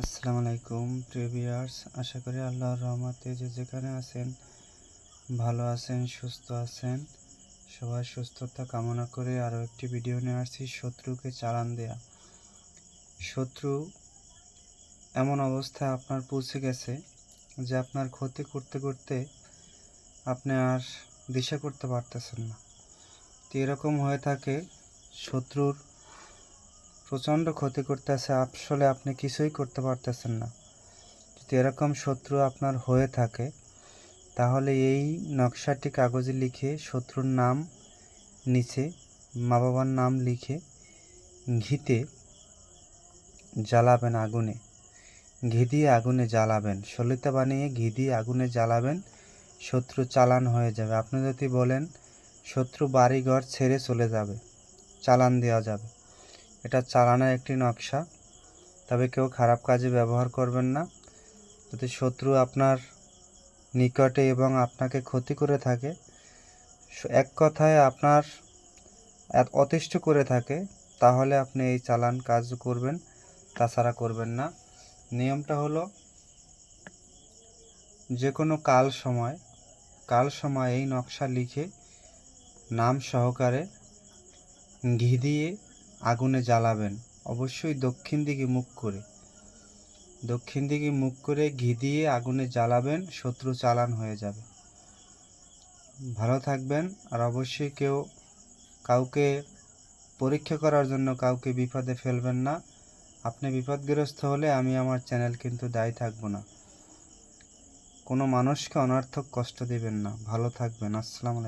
আসসালামু আলাইকুম, প্রিয় ভিউয়ার্স। আশা করি আল্লাহর রহমতে যে যেখানে আছেন, ভালো আছেন, সুস্থ আছেন। সবার সুস্থতা কামনা করে আরও একটি ভিডিও নিয়ে আসছি, শত্রুকে চালান দেয়া। শত্রু এমন অবস্থায় আপনার পৌঁছে গেছে যে আপনার ক্ষতি করতে করতে আপনি আর দিশা করতে পারতেছেন না। তো এরকম হয়ে থাকে শত্রুর প্রচণ্ড ক্ষতি করতেছে, আসলে আপনি কিছুই করতে পারতেছেন না। যদি এরকম শত্রু আপনার হয়ে থাকে, তাহলে এই নকশাটি কাগজে লিখে শত্রুর নাম নিচে মা বাবার নাম লিখে ঘিতে জ্বালাবেন আগুনে। ঘি দিয়ে আগুনে জ্বালাবেন, সলিতা বানিয়ে ঘি দিয়ে আগুনে জ্বালাবেন, শত্রু চালান হয়ে যাবে। আপনি যদি বলেন, শত্রু বাড়িঘর ছেড়ে চলে যাবে, চালান দেওয়া যাবে। এটা চালানোর একটি নকশা। তবে কেউ খারাপ কাজে ব্যবহার করবেন না। যদি শত্রু আপনার নিকটে এবং আপনাকে ক্ষতি করে থাকে এক কথায় আপনার অতিষ্ঠ করে থাকে, তাহলে আপনি এই চালান কাজ করবেন, তাছাড়া করবেন না। নিয়মটা হলো যে কোনো কাল সময় কাল সময় এই নকশা লিখে নাম সহকারে ঘি দিয়ে আগুনে জ্বালাবেন। অবশ্যই দক্ষিণ দিকে মুখ করে। দক্ষিণ দিকে মুখ করে ঘি দিয়ে আগুনে জ্বালাবেন, শত্রু চালান হয়ে যাবে। ভালো থাকবেন আর অবশ্যই কেউ কাউকে পরীক্ষা করার জন্য কাউকে বিপদে ফেলবেন না। আপনি বিপদগ্রস্ত হলে আমি আমার চ্যানেল কিন্তু দায়ী থাকব না। কোনো মানুষকে অনার্থক কষ্ট দিবেন না। ভালো থাকবেন। আসসালাম